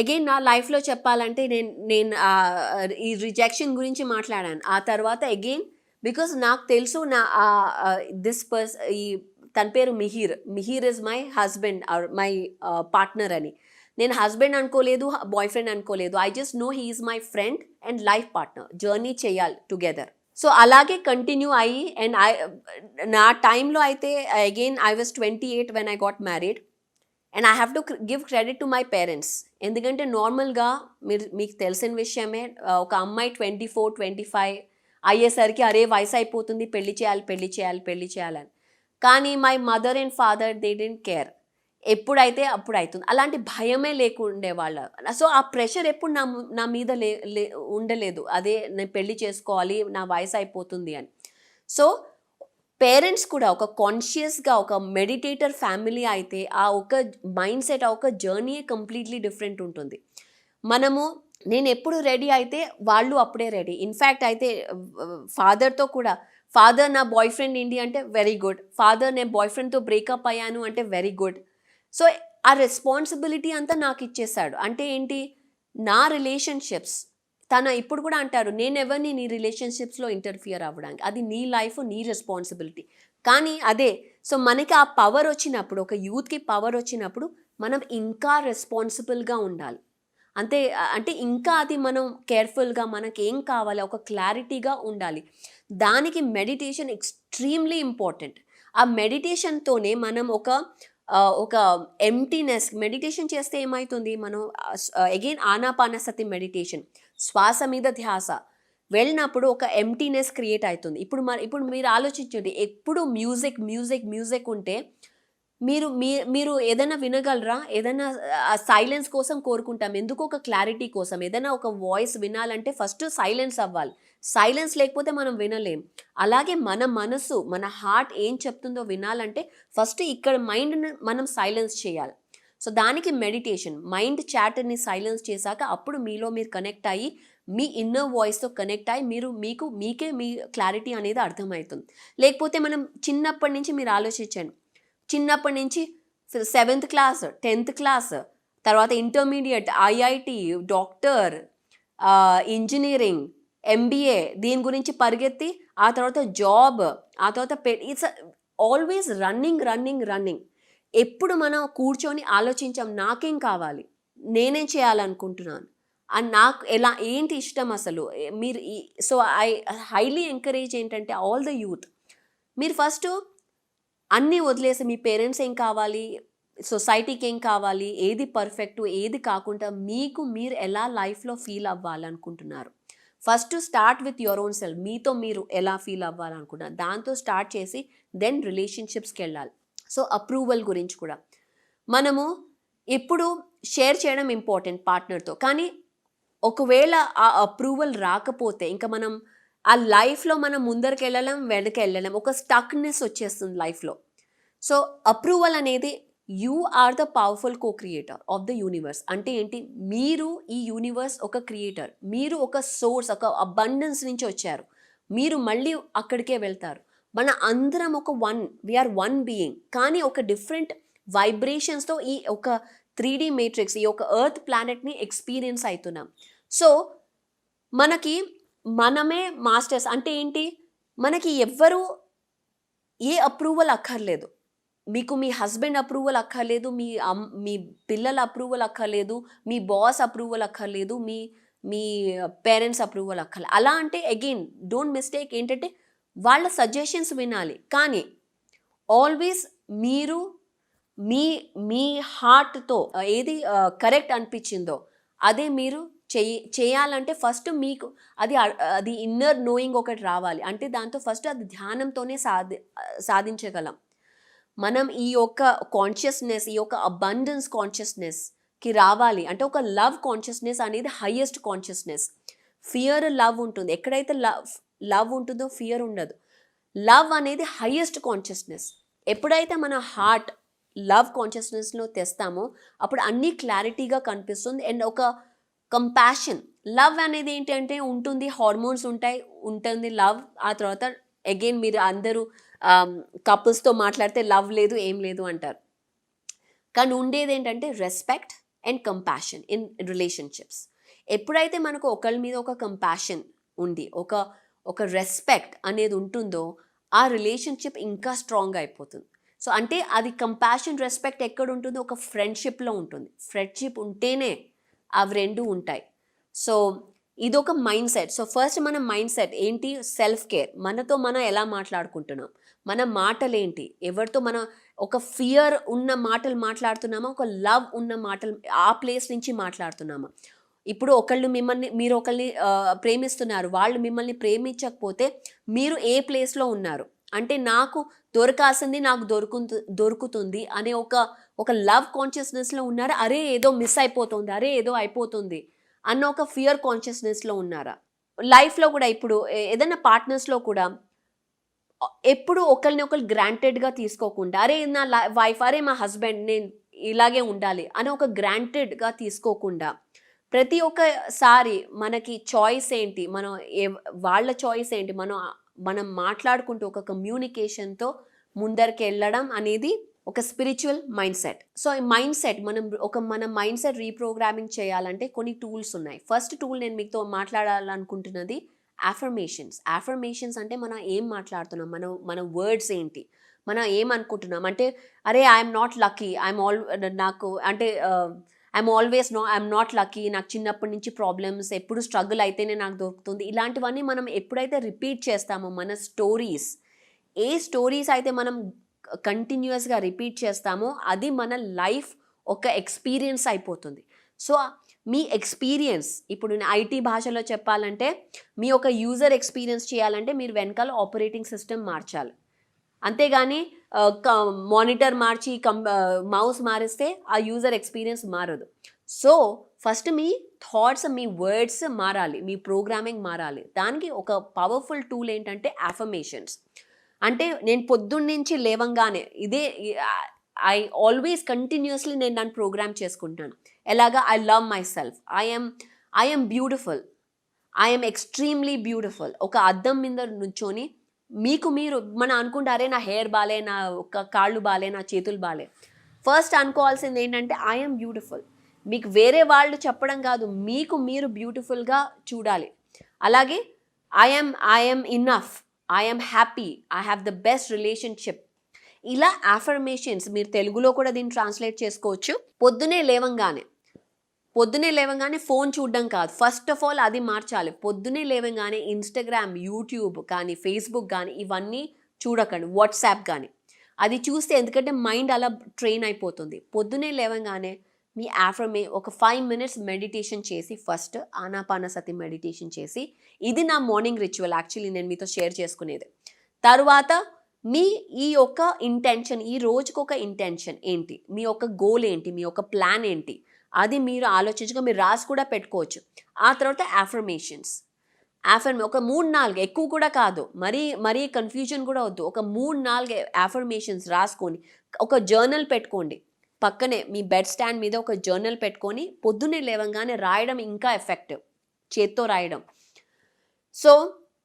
Again నా లైఫ్లో చెప్పాలంటే నేను నేను ఈ రిజెక్షన్ గురించి మాట్లాడాను. ఆ తర్వాత అగైన్ బికాస్ నాకు తెలుసు నా దిస్ పర్స్ ఈ తన పేరు Mihir. Mihir is my husband or my partner అని. నేను హస్బెండ్ అనుకోలేదు బాయ్ ఫ్రెండ్ అనుకోలేదు. I just know he is my friend and life partner journey చేయాలి టుగెదర్ సో అలాగే కంటిన్యూ అయ్యి అండ్ ఐ నా టైంలో అయితే again I was twenty eight when I got married and I have to give credit to my parents ఎందుకంటే నార్మల్గా మీరు మీకు తెలిసిన విషయమే ఒక అమ్మాయి ట్వంటీ ఫోర్ ట్వంటీ ఫైవ్ అయ్యేసరికి అరే వయసు అయిపోతుంది పెళ్ళి చేయాలి పెళ్ళి చేయాలి పెళ్ళి చేయాలని. కానీ my mother and father they don't care ఎప్పుడైతే అప్పుడు అవుతుంది అలాంటి భయమే లేకుండే వాళ్ళ. సో ఆ ప్రెషర్ ఎప్పుడు నా నా మీద లే లే- ఉండలేదు. అదే నేను పెళ్ళి చేసుకోవాలి నా వయసు అయిపోతుంది అని. సో పేరెంట్స్ కూడా ఒక కాన్షియస్గా ఒక మెడిటేటర్ ఫ్యామిలీ అయితే ఆ ఒక మైండ్ సెట్ ఆ ఒక జర్నీ కంప్లీట్లీ డిఫరెంట్ ఉంటుంది. మనము నేను ఎప్పుడు రెడీ అయితే వాళ్ళు అప్పుడే రెడీ ఇన్ఫ్యాక్ట్ అయితే ఫాదర్తో కూడా ఫాదర్ నా బాయ్ ఫ్రెండ్ ఏంటి అంటే వెరీ గుడ్ ఫాదర్ నేను బాయ్ ఫ్రెండ్తో బ్రేకప్ అయ్యాను అంటే వెరీ గుడ్ సో ఆ రెస్పాన్సిబిలిటీ అంతా నాకు ఇచ్చేసాడు. అంటే ఏంటి? నా రిలేషన్షిప్స్ తన ఇప్పుడు కూడా అంటారు నేను ఎవరిని నీ రిలేషన్షిప్స్లో ఇంటర్ఫియర్ అవ్వడానికి అది నీ లైఫ్ నీ రెస్పాన్సిబిలిటీ. కానీ అదే సో మనకి ఆ పవర్ వచ్చినప్పుడు ఒక యూత్కి పవర్ వచ్చినప్పుడు మనం ఇంకా రెస్పాన్సిబుల్గా ఉండాలి. అంతే అంటే ఇంకా అది మనం కేర్ఫుల్గా మనకి ఏం కావాలి ఒక క్లారిటీగా ఉండాలి. దానికి మెడిటేషన్ ఎక్స్ట్రీమ్లీ ఇంపార్టెంట్. ఆ మెడిటేషన్తోనే మనం ఒక ఒక ఎంటీనెస్ మెడిటేషన్ చేస్తే ఏమవుతుంది మనం అగైన్ ఆనాపానసతి మెడిటేషన్. శ్వాస మీద ధ్యాస. వెళ్ళినప్పుడు ఒక ఎంటీనెస్ క్రియేట్ అవుతుంది ఇప్పుడు మన ఇప్పుడు మీరు ఆలోచించండి. ఎప్పుడు మ్యూజిక్ మ్యూజిక్ మ్యూజిక్ ఉంటే మీరు మీ మీరు ఏదైనా వినగలరా? ఏదైనా సైలెన్స్ కోసం కోరుకుంటాం. ఎందుకు ఒక క్లారిటీ కోసం? ఏదైనా ఒక వాయిస్ వినాలంటే ఫస్ట్ సైలెన్స్ అవ్వాలి. సైలెన్స్ లేకపోతే మనం వినలేం. అలాగే మన మనసు మన హార్ట్ ఏం చెప్తుందో వినాలంటే ఫస్ట్ ఇక్కడ మైండ్ మనం సైలెన్స్ చేయాలి. సో దానికి మెడిటేషన్. మైండ్ చాటర్ని సైలెన్స్ చేశాక అప్పుడు మీలో మీరు కనెక్ట్ అయ్యి మీ ఇన్నర్ వాయిస్తో కనెక్ట్ అయ్యి మీరు మీకు మీకే మీ క్లారిటీ అనేది అర్థమవుతుంది. లేకపోతే మనం చిన్నప్పటి నుంచి మీరు ఆలోచించండి. చిన్నప్పటి నుంచి సెవెంత్ క్లాస్ టెన్త్ క్లాస్ తర్వాత intermediate IIT doctor engineering MBA దీని గురించి పరిగెత్తి ఆ తర్వాత జాబ్ ఆ తర్వాత it's always running running running. ఎప్పుడు మనం కూర్చొని ఆలోచించాం నాకేం కావాలి? నేనేం చేయాలనుకుంటున్నాను? అండ్ నాకు ఎలా ఏంటి ఇష్టం అసలు? మీరు సో ఐ హైలీ ఎంకరేజ్ ఏంటంటే ఆల్ ద యూత్. మీరు ఫస్ట్ అన్నీ వదిలేసి మీ పేరెంట్స్ ఏం కావాలి? సొసైటీకి ఏం కావాలి? ఏది పర్ఫెక్ట్? ఏది కాకుండా మీకు మీరు ఎలా లైఫ్లో feel అవ్వాలనుకుంటున్నారు? First start with your own self. మీతో మీరు ఎలా ఫీల్ అవ్వాలనుకుంటున్నారు? దాంతో స్టార్ట్ చేసి దెన్ రిలేషన్షిప్స్కి వెళ్ళాలి సో అప్రూవల్ గురించి కూడా. మనము ఎప్పుడు షేర్ చేయడం ఇంపార్టెంట్ పార్ట్నర్తో. కానీ ఒకవేళ ఆ అప్రూవల్ రాకపోతే ఇంకా మనం ఆ లైఫ్లో మనం ముందరికి వెళ్ళలేం వెనక వెళ్ళలేం ఒక స్టక్నెస్ వచ్చేస్తుంది లైఫ్లో. సో అప్రూవల్ అనేది you are the powerful co creator of the universe. అంటే ఏంటి? మీరు ఈ యూనివర్స్ ఒక క్రియేటర్. మీరు ఒక సోర్స్ ఒక అబండెన్స్ నుంచి వచ్చారు. మీరు మళ్ళీ అక్కడికే వెళ్తారు. మన అందరం ఒక వన్ వీఆర్ వన్ బీయింగ్ కానీ ఒక డిఫరెంట్ వైబ్రేషన్స్తో ఈ ఒక త్రీ డి మేట్రిక్స్ ఈ ఒక ఎర్త్ ప్లానెట్ని ఎక్స్పీరియన్స్ అవుతున్నాం సో మనకి మనమే మాస్టర్స్ అంటే ఏంటి? మనకి ఎవ్వరూ ఏ అప్రూవల్ అక్కర్లేదు. మీకు మీ హస్బెండ్ అప్రూవల్ అక్కర్లేదు మీ అమ్ మీ పిల్లల అప్రూవల్ అక్కర్లేదు మీ బాస్ అప్రూవల్ అక్కర్లేదు మీ మీ పేరెంట్స్ అప్రూవల్ అక్కర్లేదు అలా అంటే అగైన్ డోంట్ మిస్టేక్ ఏంటంటే వాళ్ళ సజెషన్స్ వినాలి. కానీ ఆల్వేస్ మీరు మీ మీ హార్ట్తో ఏది కరెక్ట్ అనిపించిందో అదే మీరు చేయి చేయాలంటే ఫస్ట్ మీకు అది అది ఇన్నర్ నోయింగ్ ఒకటి రావాలి. అంటే దాంతో ఫస్ట్ అది ధ్యానంతోనే సాధి సాధించగలం. మనం ఈ యొక్క కాన్షియస్నెస్ ఈ యొక్క అబండెన్స్ కాన్షియస్నెస్కి రావాలి. అంటే ఒక లవ్ కాన్షియస్నెస్ అనేది హయ్యెస్ట్ కాన్షియస్నెస్ ఫియర్ లవ్ ఉంటుంది. ఎక్కడైతే లవ్ లవ్ ఉంటుందో ఫియర్ ఉండదు. లవ్ అనేది హయ్యెస్ట్ కాన్షియస్నెస్. ఎప్పుడైతే మన హార్ట్ లవ్ కాన్షియస్నెస్లో తెస్తామో అప్పుడు అన్నీ క్లారిటీగా కనిపిస్తుంది. అండ్ ఒక కంపాషన్. లవ్ అనేది ఏంటంటే ఉంటుంది హార్మోన్స్ ఉంటాయి ఉంటుంది లవ్. ఆ తర్వాత అగైన్ మీరు అందరూ కపుల్స్తో మాట్లాడితే లవ్ లేదు ఏం లేదు అంటారు. కానీ ఉండేది ఏంటంటే respect and compassion in relationships. ఎప్పుడైతే మనకు ఒకళ్ళ మీద ఒక కంపాషన్ ఉంది ఒక ఒక రెస్పెక్ట్ అనేది ఉంటుందో ఆ రిలేషన్షిప్ ఇంకా స్ట్రాంగ్ అయిపోతుంది. సో అంటే అది కంపాషన్ రెస్పెక్ట్ ఎక్కడ ఉంటుందో ఒక ఫ్రెండ్షిప్లో ఉంటుంది. ఫ్రెండ్షిప్ ఉంటేనే అవి రెండు ఉంటాయి. సో ఇది ఒక మైండ్ సెట్ సో ఫస్ట్ మన మైండ్ సెట్ ఏంటి? సెల్ఫ్ కేర్ మనతో మనం ఎలా మాట్లాడుకుంటున్నాం? మన మాటలేంటి? ఎవరితో మనం ఒక ఫియర్ ఉన్న మాటలు మాట్లాడుతున్నామా? ఒక లవ్ ఉన్న మాటలు ఆ ప్లేస్ నుంచి మాట్లాడుతున్నామా? ఇప్పుడు ఒకళ్ళు మిమ్మల్ని మీరు ఒకళ్ళని ప్రేమిస్తున్నారు. వాళ్ళు మిమ్మల్ని ప్రేమించకపోతే మీరు ఏ ప్లేస్లో ఉన్నారు? అంటే నాకు దొరకాల్సింది నాకు దొరుకు దొరుకుతుంది అనే ఒక ఒక లవ్ కాన్షియస్నెస్లో ఉన్నారు? అరే ఏదో మిస్ అయిపోతుంది అరే ఏదో అయిపోతుంది అన్న ఒక ఫియర్ కాన్షియస్నెస్లో ఉన్నారా? లైఫ్లో కూడా ఇప్పుడు ఏదైనా పార్ట్నర్స్లో కూడా ఎప్పుడు ఒకరిని ఒకరు గ్రాంటెడ్గా తీసుకోకుండా అరే నా వైఫ్ అరే మా హస్బెండ్ నేను ఇలాగే ఉండాలి అని ఒక గ్రాంటెడ్గా తీసుకోకుండా ప్రతి ఒక్కసారి మనకి చాయిస్ ఏంటి? మనం ఏ వాళ్ళ చాయిస్ ఏంటి? మనం మనం మాట్లాడుకుంటూ ఒక కమ్యూనికేషన్తో ముందరికి వెళ్ళడం అనేది ఒక స్పిరిచువల్ మైండ్ సెట్ సో ఈ మైండ్ సెట్ మనం ఒక మన మైండ్ సెట్ రీప్రోగ్రామింగ్ చేయాలంటే కొన్ని టూల్స్ ఉన్నాయి. ఫస్ట్ టూల్ నేను మీతో మాట్లాడాలనుకుంటున్నది అఫర్మేషన్స్ అఫర్మేషన్స్ అంటే మనం ఏం మాట్లాడుతున్నాం? మనం మన వర్డ్స్ ఏంటి? మనం ఏం అనుకుంటున్నాం అంటే అరే I'm not lucky I'm all నాకు అంటే uh, I'm always no I'm not lucky నాకు చిన్నప్పటి నుంచి ప్రాబ్లమ్స్ ఎప్పుడు స్ట్రగుల్ అయితేనే నాకు దొరుకుతుంది. ఇలాంటివన్నీ మనం ఎప్పుడైతే రిపీట్ చేస్తామో మన స్టోరీస్ ఏ స్టోరీస్ అయితే మనం కంటిన్యూస్గా రిపీట్ చేస్తామో అది మన లైఫ్ ఒక ఎక్స్పీరియన్స్ అయిపోతుంది. సో మీ ఎక్స్పీరియన్స్ ఇప్పుడు ఐటీ భాషలో చెప్పాలంటే మీ ఒక యూజర్ ఎక్స్పీరియన్స్ చేయాలంటే మీరు వెనకాల ఆపరేటింగ్ సిస్టమ్ మార్చాలి. అంతేగాని మానిటర్ మార్చి కం మౌస్ మారిస్తే ఆ యూజర్ ఎక్స్పీరియన్స్ మారదు. సో ఫస్ట్ మీ థాట్స్ మీ వర్డ్స్ మారాలి మీ ప్రోగ్రామింగ్ మారాలి. దానికి ఒక పవర్ఫుల్ టూల్ ఏంటంటే అఫర్మేషన్స్. అంటే నేను పొద్దున్న నుంచి లేవంగానే ఇదే ఐ ఆల్వేస్ కంటిన్యూస్లీ నేను నన్ను ప్రోగ్రామ్ చేసుకుంటాను. ఎలాగా? I love myself I'm I'm beautiful. I'm extremely beautiful. ఒక అద్దం మీద నుంచొని మీకు మీరు మనం అనుకుంటారే నా హెయిర్ బాలే నా ఒక కాళ్ళు బాలే నా చేతులు బాలే. ఫస్ట్ అనుకోవాల్సింది ఏంటంటే ఐఎమ్ బ్యూటిఫుల్ మీకు వేరే వాళ్ళు చెప్పడం కాదు మీకు మీరు బ్యూటిఫుల్గా చూడాలి. అలాగే I'm I'm enough I'm happy I have the best relationship ఇలా అఫర్మేషన్స్ మీరు తెలుగులో కూడా దీన్ని ట్రాన్స్లేట్ చేసుకోవచ్చు. పొద్దునే లేవంగానే. పొద్దునే లేవగానే ఫోన్ చూడడం కాదు. ఫస్ట్ ఆఫ్ ఆల్ అది మార్చాలి. పొద్దునే లేవగానే ఇన్స్టాగ్రామ్ యూట్యూబ్ కానీ ఫేస్బుక్ కానీ ఇవన్నీ చూడకండి. వాట్సాప్ కానీ. అది చూస్తే ఎందుకంటే మైండ్ అలా ట్రైన్ అయిపోతుంది. పొద్దునే లేవగానే మీ ఆఫ్రమే ఒక ఫైవ్ మినిట్స్ మెడిటేషన్ చేసి ఫస్ట్ ఆనాపానసతి మెడిటేషన్ చేసి ఇది నా మార్నింగ్ రిచువల్ యాక్చువల్లీ నేను మీతో షేర్ చేసుకునేది. తర్వాత మీ ఈ యొక్క ఇంటెన్షన్ ఈ రోజుకొక ఇంటెన్షన్ ఏంటి? మీ యొక్క గోల్ ఏంటి? మీ యొక్క ప్లాన్ ఏంటి? అది మీరు ఆలోచించగా మీరు రాసి కూడా పెట్టుకోవచ్చు. ఆ తర్వాత అఫర్మేషన్స్ అఫర్మే ఒక మూడు నాలుగు ఎక్కువ కూడా కాదు. మరీ మరీ కన్ఫ్యూజన్ కూడా వద్దు. ఒక మూడు నాలుగు అఫర్మేషన్స్ రాసుకొని ఒక జర్నల్ పెట్టుకోండి. పక్కనే మీ బెడ్ స్టాండ్ మీద ఒక జర్నల్ పెట్టుకొని పొద్దున్నే లేవగానే రాయడం ఇంకా ఎఫెక్టివ్ చేత్తో రాయడం. సో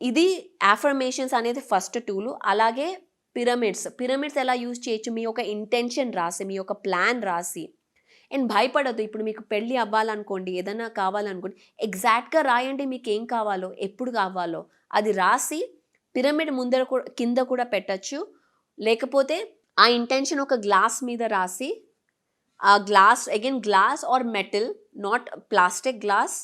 ఇది అఫర్మేషన్స్ అనేది ఫస్ట్ టూలు అలాగే పిరమిడ్స్ పిరమిడ్స్ ఎలా యూజ్ చేయొచ్చు? మీ యొక్క ఇంటెన్షన్ రాసి మీ యొక్క ప్లాన్ రాసి అండ్ భయపడద్దు. ఇప్పుడు మీకు పెళ్ళి అవ్వాలనుకోండి ఏదైనా కావాలనుకోండి ఎగ్జాక్ట్గా రాయండి మీకు ఏం కావాలో ఎప్పుడు కావాలో. అది రాసి పిరమిడ్ ముందర కూడా కింద కూడా పెట్టచ్చు. లేకపోతే ఆ ఇంటెన్షన్ ఒక గ్లాస్ మీద రాసి ఆ glass again glass or metal not plastic glass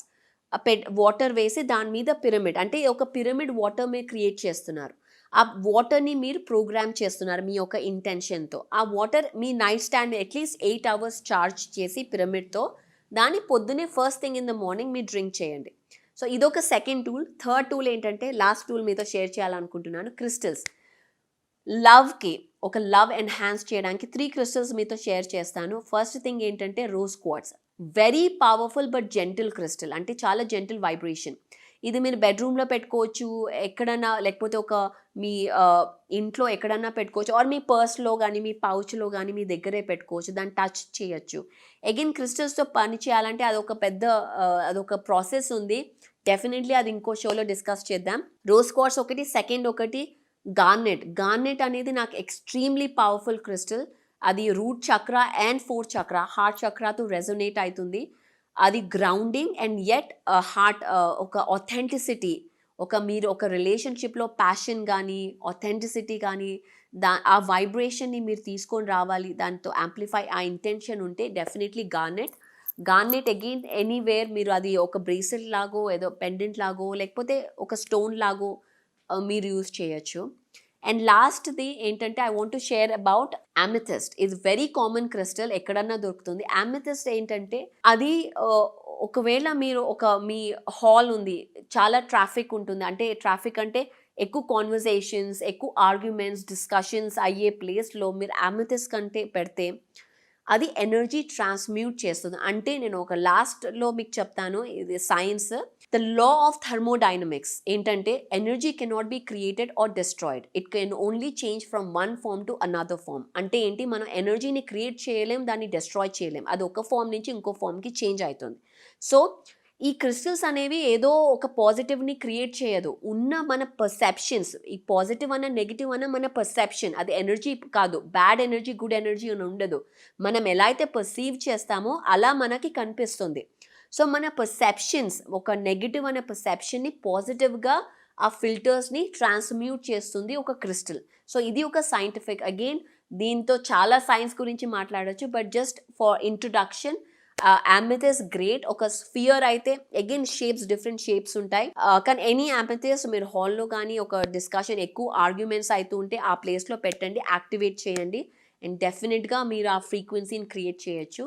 pet water వేసి దాని మీద పిరమిడ్ అంటే ఒక పిరమిడ్ వాటర్ మీద క్రియేట్ చేస్తున్నారు. ఆ వాటర్ని మీరు ప్రోగ్రామ్ చేస్తున్నారు మీ యొక్క ఇంటెన్షన్తో ఆ water me night stand at least eight hours charge చేసి పిరమిడ్తో దాన్ని పొద్దునే first thing in the morning మీరు డ్రింక్ చేయండి. సో ఇదొక సెకండ్ టూల్ థర్డ్ టూల్ ఏంటంటే లాస్ట్ టూల్ మీతో షేర్ చేయాలనుకుంటున్నాను క్రిస్టల్స్ లవ్కి ఒక లవ్ ఎన్హాన్స్ చేయడానికి త్రీ క్రిస్టల్స్ మీతో షేర్ చేస్తాను. ఫస్ట్ థింగ్ ఏంటంటే rose quartz very powerful but gentle crystal అంటే చాలా జెంటిల్ వైబ్రేషన్ ఇది మీరు బెడ్రూమ్లో పెట్టుకోవచ్చు ఎక్కడన్నా లేకపోతే ఒక మీ ఇంట్లో ఎక్కడన్నా పెట్టుకోవచ్చు ఆర్ మీ పర్స్లో కానీ మీ పౌచ్లో కానీ మీ దగ్గరే పెట్టుకోవచ్చు దాన్ని టచ్ చేయొచ్చు. అగైన్ క్రిస్టల్స్తో పని చేయాలంటే అదొక పెద్ద అదొక ప్రాసెస్ ఉంది. డెఫినెట్లీ అది ఇంకో షోలో డిస్కస్ చేద్దాం. రోజ్ క్వార్ట్స్ ఒకటి సెకండ్ ఒకటి గార్నెట్ గార్నెట్ అనేది నాకు ఎక్స్ట్రీమ్లీ పవర్ఫుల్ క్రిస్టల్ అది root chakra and fourth chakra heart చక్రతో resonate అవుతుంది. అది గ్రౌండింగ్ అండ్ ఎట్ హార్ట్ ఒక ఒథెంటిసిటీ ఒక మీరు ఒక రిలేషన్షిప్లో ప్యాషన్ కానీ ఒథెంటిసిటీ కానీ దా ఆ వైబ్రేషన్ని మీరు తీసుకొని రావాలి దాంతో యాంప్లిఫై ఆ ఇంటెన్షన్ ఉంటే definitely garnet garnet again anywhere మీరు అది ఒక బ్రేస్లెట్ లాగో ఏదో పెండెంట్ లాగో లేకపోతే ఒక స్టోన్ లాగో మీరు యూజ్ చేయొచ్చు. అండ్ లాస్ట్ది ఏంటంటే I want to share about amethyst ఇది వెరీ కామన్ క్రిస్టల్ ఎక్కడన్నా దొరుకుతుంది. అమిథిస్ట్ ఏంటంటే అది ఒకవేళ మీరు ఒక మీ హాల్ ఉంది చాలా ట్రాఫిక్ ఉంటుంది. అంటే ట్రాఫిక్ అంటే ఎక్కువ కాన్వర్జేషన్స్ ఎక్కువ ఆర్గ్యుమెంట్స్ డిస్కషన్స్ అయ్యే ప్లేస్లో మీరు అమిథిస్ కంటే పెడితే అది ఎనర్జీ ట్రాన్స్మ్యూట్ చేస్తుంది. అంటే నేను ఒక లాస్ట్లో మీకు చెప్తాను ఇది science the law of thermodynamics ఏంటంటే energy cannot be created or destroyed it can only change from one form to another form అంటే ఏంటి? మనం ఎనర్జీని క్రియేట్ చేయలేం దాన్ని డిస్ట్రాయ్ చేయలేం. అది ఒక ఫామ్ నుంచి ఇంకో ఫామ్కి చేంజ్ అవుతుంది. సో ఈ క్రిస్టల్స్ అనేవి ఏదో ఒక పాజిటివ్ని క్రియేట్ చేయదు. ఉన్న మన పర్సెప్షన్స్ ఈ పాజిటివ్ అన్న నెగిటివ్ అన్న మన పర్సెప్షన్ అది ఎనర్జీ కాదు. బ్యాడ్ ఎనర్జీ గుడ్ ఎనర్జీ అని ఉండదు. మనం ఎలా అయితే పర్సీవ్ చేస్తామో అలా మనకి కనిపిస్తుంది. సో మన పర్సెప్షన్స్ ఒక నెగిటివ్ అనే పర్సెప్షన్ని పాజిటివ్గా ఆ ఫిల్టర్స్ని ట్రాన్స్మ్యూట్ చేస్తుంది ఒక క్రిస్టల్ సో ఇది ఒక సైంటిఫిక్ అగైన్ దీంతో చాలా సైన్స్ గురించి మాట్లాడొచ్చు but just for introduction amethyst great ఒక స్ఫియర్ అయితే అగైన్ షేప్స్ డిఫరెంట్ షేప్స్ ఉంటాయి. కానీ ఎనీ అమెథిస్ మీరు హాల్లో కానీ ఒక డిస్కషన్ ఎక్కువ ఆర్గ్యుమెంట్స్ అవుతూ ఉంటే ఆ ప్లేస్లో పెట్టండి యాక్టివేట్ చేయండి అండ్ డెఫినెట్గా మీరు ఆ ఫ్రీక్వెన్సీని క్రియేట్ చేయొచ్చు.